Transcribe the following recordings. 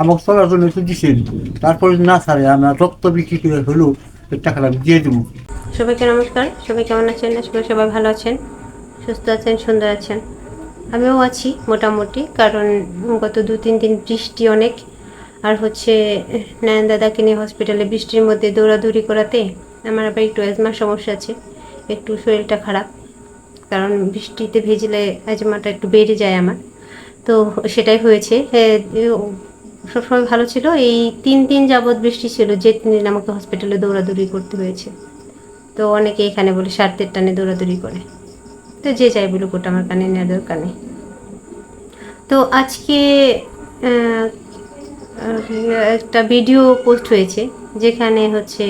আমাকে চলার জন্য একটু দিচ্ছেন তারপরে না ছাড়ে আমরা রক্ত বিক্রি করে হলেও টাকাটা দিয়ে দেবো। সবাইকে নমস্কার। সবাই কেমন আছেন? করি সবাই ভালো আছেন। সুস্থ আছেন সুন্দর আছেন। আমিও আছি মোটামুটি কারণ গত দু তিন দিন বৃষ্টি অনেক। আর হচ্ছে নারায়ণ দাদাকে নিয়ে হসপিটালে বৃষ্টির মধ্যে দৌড়াদৌড়ি করাতে আমার আবার একটু অ্যাজমার সমস্যা আছে। একটু শরীরটা খারাপ কারণ বৃষ্টিতে ভিজলে অ্যাজমাটা একটু বেড়ে যায় আমার। তো সেটাই হয়েছে। হ্যাঁ, সবসময় ভালো ছিল। এই তিন দিন যাবৎ বৃষ্টি ছিল যে তিন দিন আমাকে হসপিটালে দৌড়াদৌড়ি করতে হয়েছে। তো অনেকে এখানে বলে স্বার্থের টানে দৌড়াদৌড়ি করে। তো যে যাই বলুক, ওটা আমার কানে নেওয়ার দরকার নেই। তো আজকে একটা ভিডিও পোস্ট হয়েছে, যেখানে হচ্ছে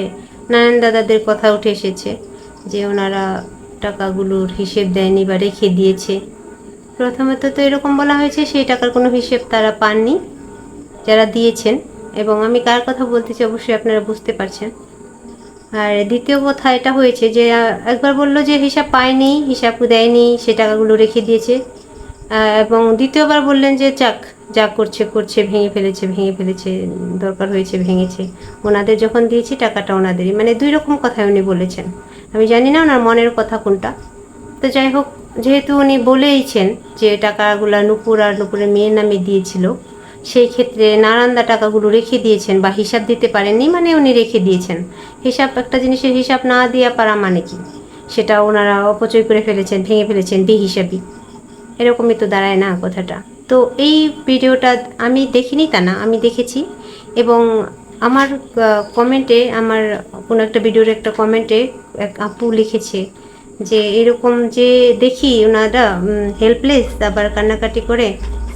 নারায়ণ দাদাদের কথা উঠে এসেছে, যে ওনারা টাকাগুলোর হিসেব দেয়নি বা রেখে দিয়েছে। প্রথমত তো এরকম বলা হয়েছে, সেই টাকার কোনো হিসেব তারা পাননি। যারা দিয়েছেন, এবং আমি কার কথা বলতেছি অবশ্যই আপনারা বুঝতে পারছেন। আর দ্বিতীয় কথা এটা হয়েছে যে একবার বলল যে হিসাব পায়নি, হিসাব দেয়নি, সে টাকাগুলো রেখে দিয়েছে। এবং দ্বিতীয়বার বললেন যে যাক যা করছে করছে, ভেঙে ফেলেছে ভেঙে ফেলেছে, দরকার হয়েছে, ভেঙেছে। ওনাদের যখন দিয়েছি, টাকাটা ওনাদেরই। মানে দুই রকম কথাই উনি বলেছেন। আমি জানি না ওনার মনের কথা কোনটা। তো যাই হোক, যেহেতু উনি বলেইছেন যে, টাকাগুলো নুপুর আর নুপুরের মেয়ের নামে দিয়েছিল সেই ক্ষেত্রে নারান্দা টাকাগুলো রেখে দিয়েছেন বা হিসাব দিতে পারেননি মানে উনি রেখে দিয়েছেন। হিসাব, একটা জিনিসের হিসাব না দেওয়া পারা মানে কি? সেটা ওনারা অপচয় করে ফেলেছেন, ভেঙে ফেলেছেন, বেহিসাবি। এরকমই তো দাঁড়ায় না কথাটা। তো এই ভিডিওটা আমি দেখিনি তা না, আমি দেখেছি। এবং আমার কমেন্টে, আমার কোনো একটা ভিডিওর একটা কমেন্টে এক আপু লিখেছে যে, এরকম যে দেখি ওনারা হেল্পলেস আবার কান্নাকাটি করে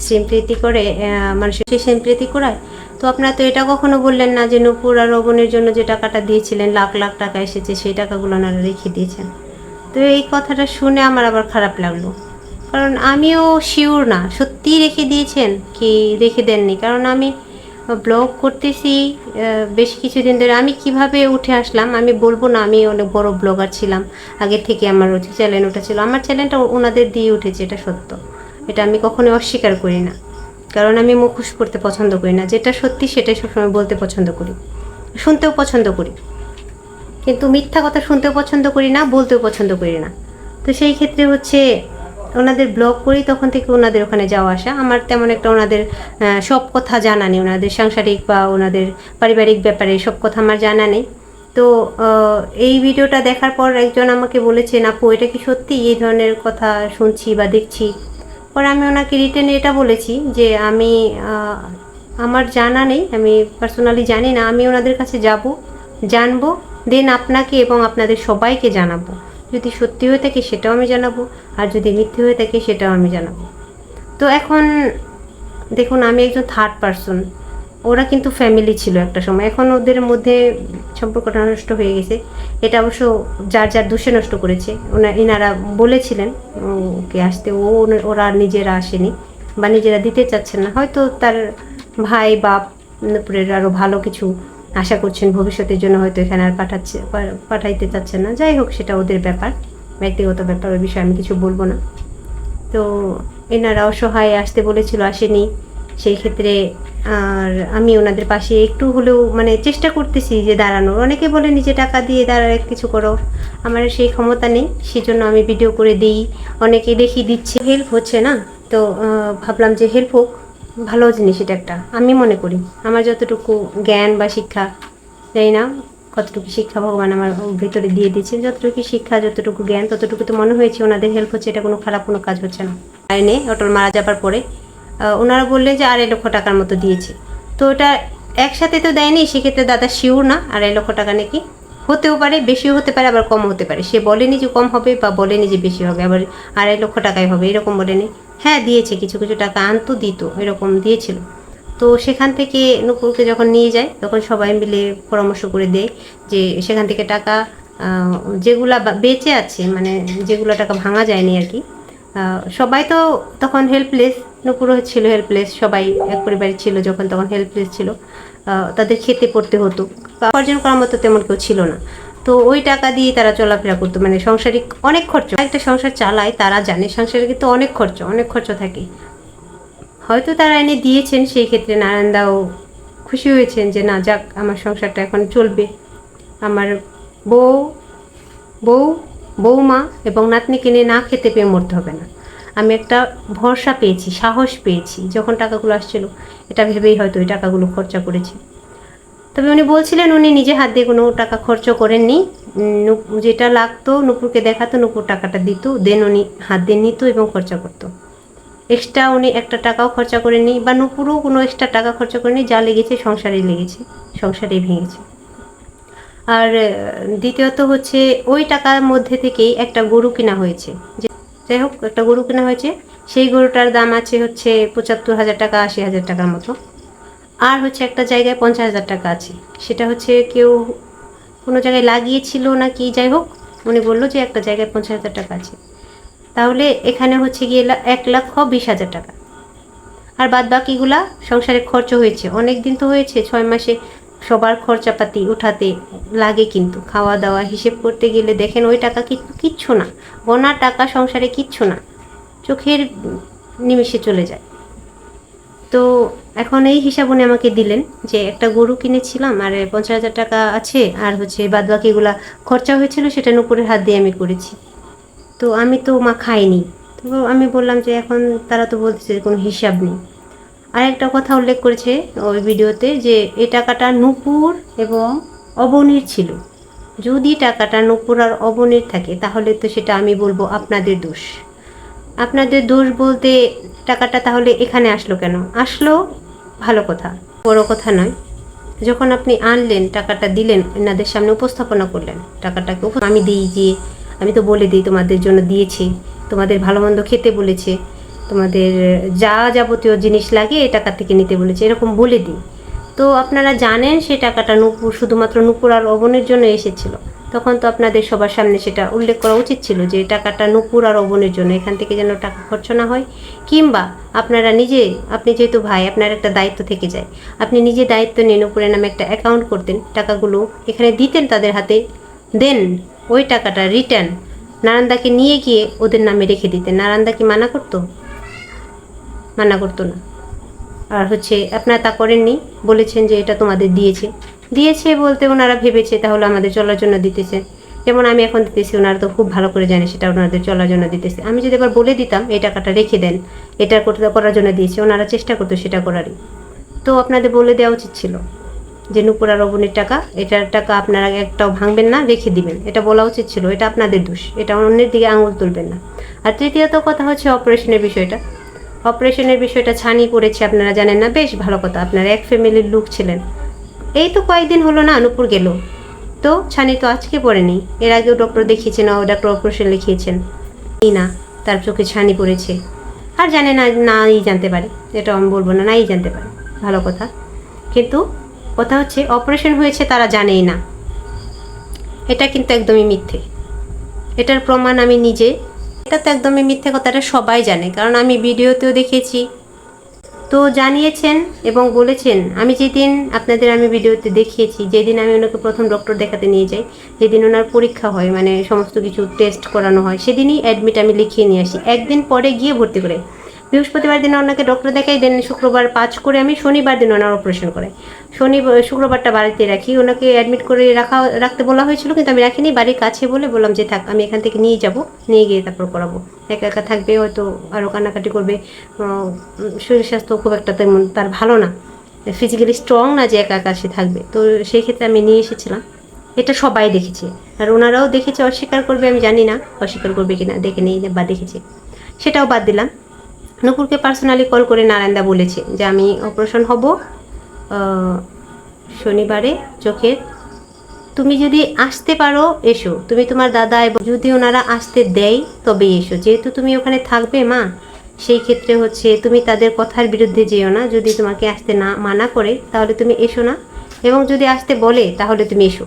সিম্প্রিতি করে আহ, মানুষের সিম্প্রিতি করায়। তো আপনারা তো এটা কখনো বললেন না যে নুপুর আর রবনের জন্য যে টাকাটা দিয়েছিলেন লাখ লাখ টাকা এসেছে সেই টাকাগুলো ওনারা রেখে দিয়েছেন। তো এই কথাটা শুনে আমার আবার খারাপ লাগল। কারণ আমিও শিওর না সত্যি রেখে দিয়েছেন কি রেখে দেননি? কারণ আমি ব্লগ করতেছি বেশ কিছুদিন ধরে। আমি কীভাবে উঠে আসলাম আমি বলব না আমি অনেক বড় ব্লগার ছিলাম। আগে থেকে আমার চ্যানেল ওটা ছিল। আমার চ্যানেলটা ওনাদের দিয়ে উঠেছে এটা সত্য। এটা আমি কখনোই অস্বীকার করি না। কারণ আমি মুখোশ করতে পছন্দ করি না। যেটা সত্যি সেটাই সবসময় বলতে পছন্দ করি। শুনতেও পছন্দ করি। কিন্তু মিথ্যা কথা শুনতেও পছন্দ করি না, বলতেও পছন্দ করি না। তো সেই ক্ষেত্রে হচ্ছে ওনাদের ব্লগ করি, তখন থেকে ওনাদের ওখানে যাওয়া আসা। আমার তেমন একটা ওনাদের সব কথা জানা নেই। ওনাদের সাংসারিক বা ওনাদের পারিবারিক ব্যাপারে সব কথা আমার জানা নেই। তো এই ভিডিওটা দেখার পর একজন আমাকে বলেছেন, আপু, এটা কি সত্যি? এই ধরনের কথা শুনছি বা দেখছি। পরে আমি ওনাকে রিটার্নে এটা বলেছি যে আমি আমার জানা নেই, আমি পার্সোনালি জানি না, আমি ওনাদের কাছে যাব, জানব দেন আপনাকে এবং আপনাদের সবাইকে জানাব। যদি সত্যি হয়ে থাকে সেটাও আমি জানাব, আর যদি মিথ্যে হয়ে থাকে সেটাও আমি জানাব। তো এখন দেখুন, আমি একজন থার্ড পার্সন ওরা কিন্তু ফ্যামিলি ছিল একটা সময়। এখন ওদের মধ্যে সম্পর্কটা নষ্ট হয়ে গেছে। এটা অবশ্য যার যার দোষে নষ্ট করেছে। ওনা এনারা বলেছিলেন, ওকে আসতে, ও ওরা নিজেরা আসেনি বা নিজেরা দিতে চাচ্ছেন না। হয়তো তার ভাই, বাপ নুপুরের আরও ভালো কিছু আশা করছেন ভবিষ্যতের জন্য, হয়তো এখানে আর পাঠাচ্ছে পাঠাইতে চাচ্ছেন না। যাই হোক, সেটা ওদের ব্যাপার। ব্যক্তিগত ব্যাপার, ওই বিষয়ে আমি কিছু বলব না। তো এনারা অসহায়, আসতে বলেছিল, আসেনি। সেই ক্ষেত্রে আর আমি ওনাদের পাশে একটু হলেও মানে চেষ্টা করতেছি যে দাঁড়ানোর। অনেকে বলে নিজে টাকা দিয়ে দাঁড়ায় কিছু করো। আমার সেই ক্ষমতা নেই, সেজন্য আমি ভিডিও করে দিই। অনেকে দেখিয়ে দিচ্ছে হেল্প হচ্ছে না। তো ভাবলাম যে হেল্প হোক, ভালো জিনিস এটা একটা। আমি মনে করি, আমার যতটুকু জ্ঞান বা শিক্ষা, জানি না কতটুকু শিক্ষা ভগবান আমার ভিতরে দিয়ে দিয়েছেন যতটুকু শিক্ষা, যতটুকু জ্ঞান, ততটুকু তো মনে হয়েছে ওনাদের হেল্প হচ্ছে, এটা কোনো খারাপ কোনো কাজ হচ্ছে না। আইনে অটল মারা যাবার পরে ওনারা বললেন যে আড়াই লক্ষ টাকার মতো দিয়েছে। তো ওটা একসাথে তো দেয়নি, সেক্ষেত্রে দাদা শিওর না, আড়াই লক্ষ টাকা নাকি? হতেও পারে, বেশিও হতে পারে, আবার কম হতে পারে। সে বলেনি যে কম হবে বা বলেনি যে বেশি হবে, আবার আড়াই লক্ষ টাকাই হবে, এরকম বলেনি। হ্যাঁ দিয়েছে, কিছু কিছু টাকা আনতো, দিত, এরকম দিয়েছিল। তো সেখান থেকে নুপুরকে যখন নিয়ে যায়, তখন সবাই মিলে পরামর্শ করে দেয় যে সেখান থেকে টাকা যেগুলা বেঁচে আছে মানে যেগুলো টাকা ভাঙা যায়নি আর কি সবাই তো তখন হেল্পলেস নুপুরও ছিল হেল্পলেস সবাই এক পরিবারে ছিল যখন, তখন হেল্পলেস ছিল। তাদের খেতে পড়তে হতো। উপার্জন করার মতো তেমন কেউ ছিল না। তো ওই টাকা দিয়ে তারা চলাফেরা করতো। মানে সংসারিক অনেক খরচ। একটা সংসার চালায়, তারা জানে সংসারে কিন্তু অনেক খরচ অনেক খরচ থাকে। হয়তো তারা এনে দিয়েছেন, সেই ক্ষেত্রে নারায়ণদাও খুশি হয়েছেন যে, না, যাক, আমার সংসারটা এখন চলবে। আমার বউ বউ বৌমা এবং নাতনিকে নিয়ে না খেতে পেয়ে মরতে হবে না। আমি একটা ভরসা পেয়েছি, সাহস পেয়েছি যখন টাকাগুলো আসছিল। এটা ভেবেই হয়তো ওই টাকাগুলো খরচা করেছি। তবে উনি বলছিলেন, উনি নিজে হাত দিয়ে কোনো টাকা খরচ করেননি। যেটা লাগতো, নুপুরকে দেখাতো, নুপুর টাকাটা দিত। দেন উনি হাত দিয়ে নিত এবং খরচা করতো। এক্সট্রা উনি একটা টাকাও খরচা করেননি বা নুপুরও কোনো এক্সট্রা টাকা খরচা করেনি যা লেগেছে সংসারে লেগেছে, সংসারেই ভেঙেছে। আর, দ্বিতীয়ত হচ্ছে, ওই টাকার মধ্যে থেকেই একটা গরু কেনা হয়েছে যাই হোক, একটা গরু কেনা হয়েছে। সেই গরুটার দাম আছে হচ্ছে পঁচাত্তর হাজার টাকা, আশি হাজার টাকার মতো। আর হচ্ছে একটা জায়গায় পঞ্চাশ হাজার টাকা আছে। সেটা হচ্ছে কেউ কোনো জায়গায় লাগিয়েছিল না কি, যাই হোক, উনি বলল যে একটা জায়গায় পঞ্চাশ হাজার টাকা আছে। তাহলে এখানে হচ্ছে গিয়ে এক লক্ষ বিশ হাজার টাকা। আর বাদ বাকিগুলা সংসারে খরচ হয়েছে। অনেক দিন তো হয়েছে, ছয় মাসে সবার খরচাপাতি উঠাতে লাগে কিন্তু। খাওয়া দাওয়া হিসেব করতে গেলে দেখেন ওই টাকা কিন্তু কিচ্ছু না। গোনা টাকা সংসারে কিচ্ছু না। চোখের নিমিষে চলে যায়। তো এখন এই হিসাব উনি আমাকে দিলেন যে একটা গরু কিনেছিলাম, আর পঞ্চাশ হাজার টাকা আছে, আর হচ্ছে বাদ বাকিগুলা খরচা হয়েছিল, সেটা নুপুরের হাত দিয়ে আমি করেছি। তো আমি তো মা খাইনি। তো আমি বললাম যে এখন তারা তো বলতেছে কোনো হিসাব নেই। আর একটা কথা উল্লেখ করেছে ওই ভিডিওতে যে এ টাকাটা নূপুর এবং অবনীর ছিল। যদি টাকাটা নূপুর আর অবনীর থাকে, তাহলে তো সেটা আমি বলব আপনাদের দোষ। আপনাদের দোষ বলতে টাকাটা তাহলে এখানে আসলো কেন? আসলো ভালো কথা, বড় কথা নয়। যখন আপনি আনলেন, টাকাটা দিলেন, এনাদের সামনে উপস্থাপনা করলেন, টাকাটাকে আমি দিই যে, আমি তো বলে দিই তোমাদের জন্য দিয়েছি, তোমাদের ভালো মন্দ খেতে বলেছে। তোমাদের যা যাবতীয় জিনিস লাগে এই টাকা থেকে নিতে বলেছে, এরকম বলে দিই। তো আপনারা জানেন সে টাকাটা নুপুর, শুধুমাত্র নুপুর আর অবনের জন্য এসেছিল। তখন তো আপনাদের সবার সামনে সেটা উল্লেখ করা উচিত ছিল যে, টাকাটা নুপুর আর অবনের জন্য, এখান থেকে যেন টাকা খরচ না হয়। কিংবা আপনারা নিজে, আপনি যেহেতু ভাই, আপনার একটা দায়িত্ব থেকে যায়। আপনি নিজে দায়িত্ব নিয়ে নুপুরের নামে একটা অ্যাকাউন্ট করতেন, টাকাগুলো এখানে দিতেন তাদের হাতে, দেন ওই টাকাটা রিটার্ন নারান্দাকে নিয়ে গিয়ে ওদের নামে রেখে দিতেন। নারান্দা কি মানা করতো? মানা করতো না। আর হচ্ছে, আপনারা তা করেননি, বলেছেন যে এটা তোমাদের দিয়েছে। দিয়েছে বলতে ওনারা ভেবেছে তাহলে আমাদের চলার জন্য দিতেছে। যেমন আমি এখন দিতেছি, ওনারা তো খুব ভালো করে জানে সেটা ওনাদের চলার জন্য দিতেছে। আমি যদি এবার বলে দিতাম, এই টাকাটা রেখে দেন, এটা করতে করার জন্য দিয়েছে, ওনারা চেষ্টা করতো সেটা করারই। তো আপনাদের বলে দেওয়া উচিত ছিল যে নুপুর আর অবনীর টাকা, এটার টাকা আপনারা একটাও ভাঙবেন না, রেখে দিবেন। এটা বলা উচিত ছিল, এটা আপনাদের দোষ, এটা অন্যের দিকে আঙুল তুলবেন না। আর তৃতীয়ত কথা হচ্ছে অপারেশনের বিষয়টা। অপারেশনের বিষয়টা ছানি করেছে, আপনারা জানেন না। বেশ ভালো কথা, আপনারা এক ফ্যামিলির লোক ছিলেন। এই তো কয়েকদিন হলো না নুপুর গেল। তো ছানি তো আজকে পড়েনি, এর আগেও ডক্টর দেখিয়েছেন ও ডাক্তার অপারেশন লিখিয়েছেন। এই না, তার চোখে ছানি পড়েছে। আর জানে না, নাই জানতে পারে, এটা আমি বলব না, নাই জানতে পারে, ভালো কথা। কিন্তু কথা হচ্ছে অপারেশন হয়েছে তারা জানেই না। এটা কিন্তু একদমই মিথ্যে। এটার প্রমাণ আমি নিজে এটা তো একদমই মিথ্যে কথাটা সবাই জানে, কারণ আমি ভিডিওতেও দেখেছি। তো জানিয়েছেন এবং বলেছেন, আমি যেদিন আপনাদের আমি ভিডিওতে দেখিয়েছি, যেদিন আমি ওনাকে প্রথম ডক্টর দেখাতে নিয়ে যাই, যেদিন ওনার পরীক্ষা হয় মানে সমস্ত কিছু টেস্ট করানো হয়, সেদিনই অ্যাডমিট আমি লিখিয়ে নিয়ে আসি। একদিন পরে গিয়ে ভর্তি করে বৃহস্পতিবার দিন ওনাকে ডক্টর দেখাই দেন শুক্রবার পাঁচ করে আমি শনিবার দিন ওনার অপারেশন করে। শনি, শুক্রবারটা বাড়িতে রাখি। ওনাকে অ্যাডমিট করে রাখা, রাখতে বলা হয়েছিল, কিন্তু আমি রাখিনি, বাড়ির কাছে বলে বললাম যে থাক, আমি এখান থেকে নিয়ে যাব, নিয়ে গিয়ে তারপর করাবো। একা একা থাকবে, হয়তো আরও কান্নাকাটি করবে। শরীর স্বাস্থ্য খুব একটা তেমন তার ভালো না। ফিজিক্যালি স্ট্রং না যে একা একা সে থাকবে। তো সেই ক্ষেত্রে আমি নিয়ে এসেছিলাম। এটা সবাই দেখেছে। আর ওনারাও দেখেছে, অস্বীকার করবে, আমি জানি না অস্বীকার করবে কিনা, দেখে নিয়ে বা দেখেছে। সেটাও বাদ দিলাম। নুপুরকে পার্সোনালি কল করে নারায়ণদা বলেছে যে আমি অপারেশন হব শনিবারে চোখের। তুমি যদি আসতে পারো, এসো। তুমি তোমার দাদা এবং যদি ওনারা আসতে দেয় তবে এসো। যেহেতু তুমি ওখানে থাকবে মা, সেই ক্ষেত্রে হচ্ছে তুমি তাদের কথার বিরুদ্ধে যেও না। যদি তোমাকে আসতে না মানা করে, তাহলে তুমি এসো না। এবং যদি আসতে বলে, তাহলে তুমি এসো।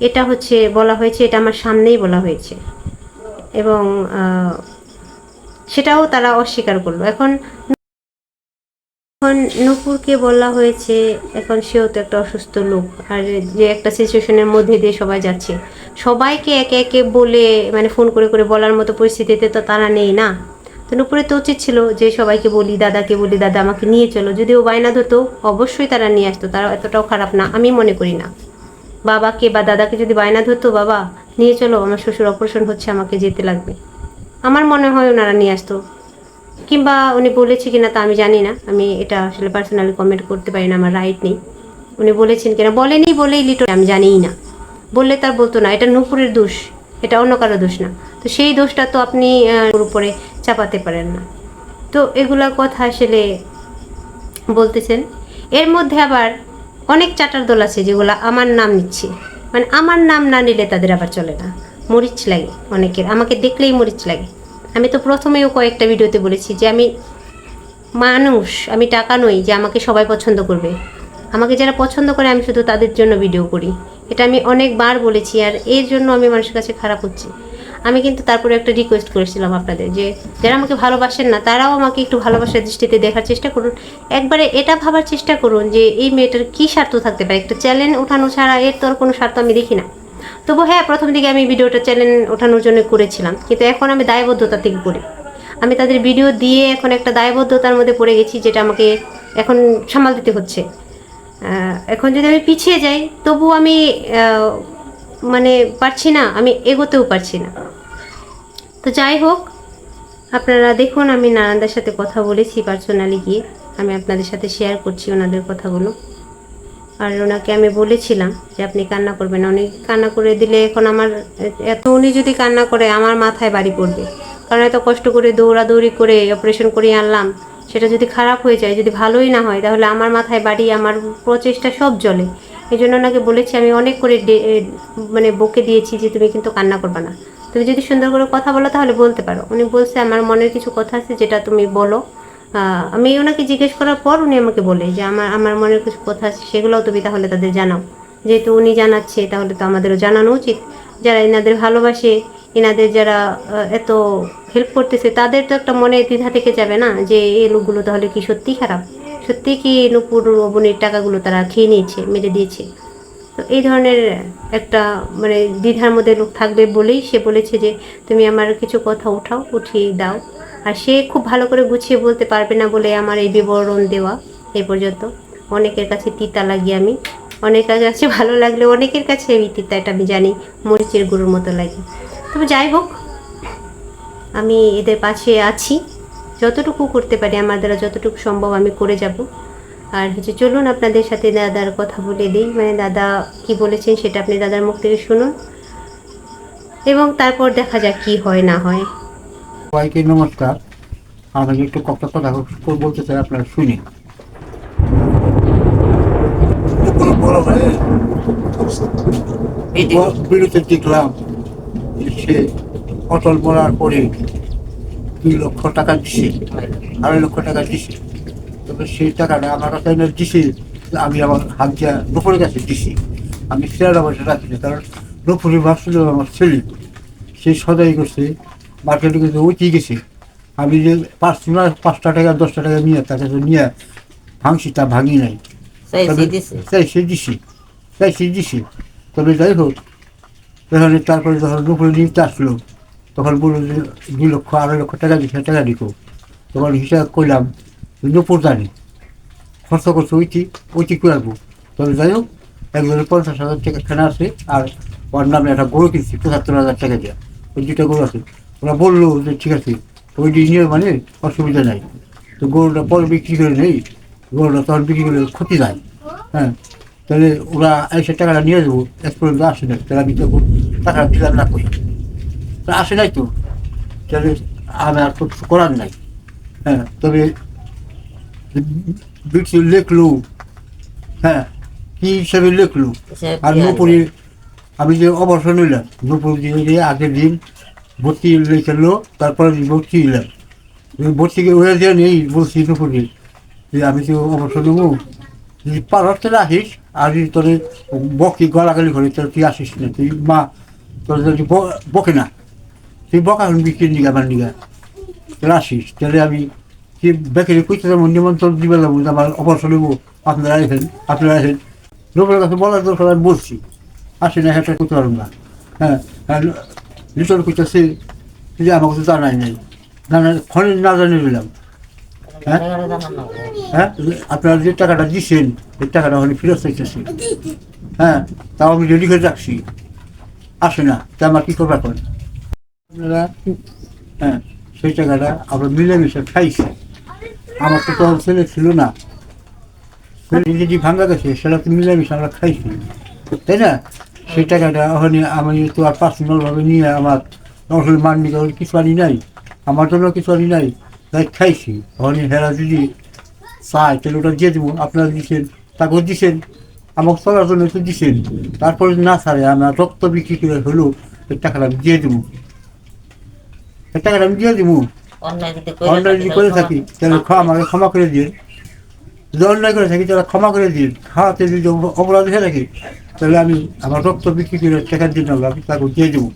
এটা হচ্ছে বলা হয়েছে, এটা আমার সামনেই বলা হয়েছে। এবং সেটাও তারা অস্বীকার করল। এখন এখন নূপুরকে বলা হয়েছে, এখন সেও তো একটা অসুস্থ লোক। আর যে একটা সিচুয়েশনের মধ্যে দিয়ে সবাই যাচ্ছে। সবাইকে একে একে বলে মানে ফোন করে করে বলার মতো পরিস্থিতিতে তো তারা নেই না। তো নুপুরে তো উচিত ছিল যে সবাইকে বলি, দাদাকে বলি, দাদা আমাকে নিয়ে চলো। যদি ও বায়না ধরতো, অবশ্যই তারা নিয়ে আসতো। তারা এতটাও খারাপ না, আমি মনে করি না। বাবাকে বা দাদাকে যদি বায়না ধরতো, বাবা, নিয়ে চলো, আমার শ্বশুর অপারেশন হচ্ছে, আমাকে যেতে লাগবে। আমার মনে হয় ওনারা নিয়ে আসতো। কিংবা উনি বলেছে কিনা তা আমি জানি না। আমি এটা আসলে পার্সোনালি কমেন্ট করতে পারি না, আমার রাইট নেই। উনি বলেছেন কিনা, বলেনি বলেই লিটো আমি জানিই না। বললে তার বলতো না, এটা নূপুরের দোষ, এটা অন্য কারও দোষ না। তো সেই দোষটা তো আপনি উপরে চাপাতে পারেন না। তো এগুলা কথা আসলে বলতেছেন। এর মধ্যে আবার অনেক চাটার দল আছে যেগুলো আমার নাম নিচ্ছে। মানে আমার নাম না নিলে তাদের আবার চলে না। মরিচ লাগে অনেকের, আমাকে দেখলেই মরিচ লাগে। আমি তো প্রথমেও কয়েকটা ভিডিওতে বলেছি যে আমি মানুষ, আমি টাকা নই যে আমাকে সবাই পছন্দ করবে। আমাকে যারা পছন্দ করে, আমি শুধু তাদের জন্য ভিডিও করি। এটা আমি অনেকবার বলেছি আর এর জন্য আমি মানুষের কাছে খারাপ হচ্ছি। আমি কিন্তু তারপরে একটা রিকোয়েস্ট করেছিলাম আপনাদের যে, যারা আমাকে ভালোবাসেন না, তারাও আমাকে একটু ভালোবাসার দৃষ্টিতে দেখার চেষ্টা করুন। একবারে এটা ভাবার চেষ্টা করুন যে, এই মেয়েটার কী স্বার্থ থাকতে পারে? একটা চ্যালেঞ্জ ওঠানো ছাড়া এর তো আর কোনো স্বার্থ আমি দেখি না। তবু হ্যাঁ প্রথম দিকে আমি ভিডিওটা চ্যানেল ওঠানোর জন্য করেছিলাম। কিন্তু এখন আমি দায়বদ্ধতা থেকে করি আমি তাদের ভিডিও দিয়ে এখন একটা দায়বদ্ধতার মধ্যে পড়ে গেছি, যেটা আমাকে এখন সামাল দিতে হচ্ছে। এখন যদি আমি পিছিয়ে যাই তবু আমি মানে পারছি না, আমি এগোতেও পারছি না। তো যাই হোক, আপনারা দেখুন, আমি নানানদার সাথে কথা বলেছি পার্সোনালি গিয়ে। আমি আপনাদের সাথে শেয়ার করছি ওনাদের কথাগুলো। আর ওনাকে আমি বলেছিলাম যে আপনি কান্না করবেন। উনি কান্না করে দিলে এখন আমার এত, উনি যদি কান্না করে, আমার মাথায় বাড়ি পড়বে। কারণ এত কষ্ট করে দৌড়াদৌড়ি করে অপারেশন করে আনলাম, সেটা যদি খারাপ হয়ে যায়, যদি ভালোই না হয়, তাহলে আমার মাথায় বাড়ি, আমার প্রচেষ্টা সব জলে এই জন্য ওনাকে বলেছি, আমি অনেক করে মানে বকে দিয়েছি যে তুমি কিন্তু কান্না করবে না। তুমি যদি সুন্দর করে কথা বলো, তাহলে বলতে পারো। উনি বলছে, আমার মনের কিছু কথা আছে, যেটা তুমি বলো। আমি ওনাকে জিজ্ঞেস করার পর উনি আমাকে বলে যে আমার আমার মনের কিছু কথা আছে, সেগুলোও তুমি তাহলে তাদের জানাও। যেহেতু উনি জানাচ্ছে, তাহলে তো আমাদেরও জানানো উচিত। যারা এনাদের ভালোবাসে, এনাদের যারা এত হেল্প করতেছে, তাদের তো একটা মনে দ্বিধা থেকে যাবে না যে এই লোকগুলো তাহলে কি সত্যি খারাপ? সত্যি কি নুপুর অবনির টাকাগুলো তারা খেয়ে নিয়েছে, মেরে দিয়েছে? তো এই ধরনের একটা মানে দ্বিধার মধ্যে লোক থাকবে বলেই সে বলেছে যে, তুমি আমার কিছু কথা উঠাও, উঠিয়ে দাও। আর সে খুব ভালো করে গুছিয়ে বলতে পারবে না বলে আমার এই বিবরণ দেওয়া এই পর্যন্ত। অনেকের কাছে তিতা লাগি আমি। অনেকের কাছে ভালো লাগলে অনেকের কাছে এই তিতা এটা আমি জানি, মরিচের গুঁড়োর মতো লাগে। তবে যাই হোক, আমি এদের পাশে আছি। যতটুকু করতে পারি আমার দ্বারা যতটুকু সম্ভব আমি করে যাব। আর হচ্ছে চলুন আপনাদের সাথে দাদার কথা বলে দিই। মানে দাদা কি বলেছেন সেটা আপনি দাদার মুখ থেকে শুনুন। এবং তারপর দেখা যাক কি হয় না হয়। সবাইকে নমস্কার। আমাকে একটু কথা কথা বলতে চাই আপনারা শুনি। বিরতি দেখলাম সে অটল মরার পরে দুই লক্ষ টাকা দিছে আড়াই লক্ষ টাকা দিছে। তবে সেই টাকাটা আমার কাছে এনে দিছে আমি আমার হাত দিয়া দুপুরের কাছে দিছি। আমি সেরা বসে রাখি না কারণ দুপুরে ভাবছিল আমার ছেলে সে সদাই করছে মার্কেটে কিন্তু উঠে গেছে? আমি যে পাঁচ পাঁচটা টাকা দশটা টাকা নিয়ে তার কাছে নিয়ে ভাঙছি তা ভাঙি নাই। তাই সে দিছি। তাই সে দিছি তবে যাই হোক এখানে তারপরে যখন দুপুরে নিতে আসলো তখন বলল যে দুই লক্ষ আড়াই লক্ষ টাকা দিচ্ছে টাকা দিত তখন হিসাব করলাম দুপুর জানি। খরচ করছে ওইটি ওইটি করে আসব তবে যাই হোক একজনের পঞ্চাশ হাজার টাকা খানা আছে আর ওর নামে একটা গরু কিনছি পঁচাত্তর হাজার টাকা দেওয়া ওই দুটা গরু আছে। ওরা বলল যে ঠিক আছে তো ওইটি মানে অসুবিধা নাই। তো গরুটা পরে বিক্রি করে নেই। গরুটা তখন বিক্রি করে ক্ষতি যায় হ্যাঁ তাহলে ওরা এসে টাকাটা নিয়ে যাব। এক পর্যন্ত আসে না তাহলে আমি তো টাকাটা দিলাম না করি তা আসে নাই তো। তাহলে আমি আর কিছু করার নাই। হ্যাঁ তবে বিক্রি লেখলো। হ্যাঁ কি হিসাবে লেখলো? আর নুপুরি আমি যে অবসর নিলাম নুপুর দিয়ে আগের দিন ভর্তি লিখলো তারপরে ভর্তি নিলাম ভর্তি হয়ে দিয়ে নেই, বলছি, নুপুরি যে আমি তো অবসর নেব। যদি পারস তাহলে আসিস, আর যদি তোর বকি গলাগালি করে, তাহলে তুই আসিস না। তুই মা, তোর যদি বকে না, তুই বকা শুনবি কি নিগা আমার নিগা? তাহলে আসিস। তাহলে আমি কি বেকারি কইতে যাব? নিমন্ত্রণ দিবে যে আমার অবসর নেব। আপনারা আসেন আপনারা আসেন লোকের কাছে বলার দরকার, আমি বলছি। আসে না হেঁটে করতে পারব না। হ্যাঁ হ্যাঁ লিটন কইতেছে যে আমার কাছে জানাই নাই না না ফোনে না জানিয়ে দিলাম হ্যাঁ? হ্যাঁ আপনারা যে টাকাটা দিচ্ছেন সেই টাকাটা ওখানে ফেরত চাইতেছি হ্যাঁ তাও আমি রেডি করে রাখছি আসে না তা আমার কী করব এখন আপনারা হ্যাঁ সেই টাকাটা আমরা মিলেমিশে খাইছি আমার তো তখন ছেলে ছিল না ছেলে যদি ভাঙা গেছে সেটা তো মিলেমিশে আমরা খাইছি তাই না সেই টাকাটা ওখানে আমি তো আর পার্সোনালভাবে নিয়ে আমার আসলে মাননি কারণ কিছু আনি নাই। আমার জন্য কিছু আনি নাই। তাই খাইছি। ওখানে হেরা যদি চাই তাহলে ওটা দিয়ে দেবো। আপনারা দিচ্ছেন তাকেও দিচ্ছেন আমাকে চলার জন্য তো দিচ্ছেন তারপরে না ছাড়ে আমরা রক্ত বিক্রি করে হলেও এই টাকাটা আমি দিয়ে দেবো। এই টাকাটা আমি দিয়ে দেবো। অন্যায় যদি করে থাকি তাহলে আমাকে ক্ষমা করে দিন যদি অন্যায় করে থাকি তাহলে ক্ষমা করে দিন খাওয়াতে যদি অপরাধ হয়ে থাকি তাহলে আমি আমার রক্ত বিক্রি করে টাকার জন্য আমি তাকে দিয়ে দেবো?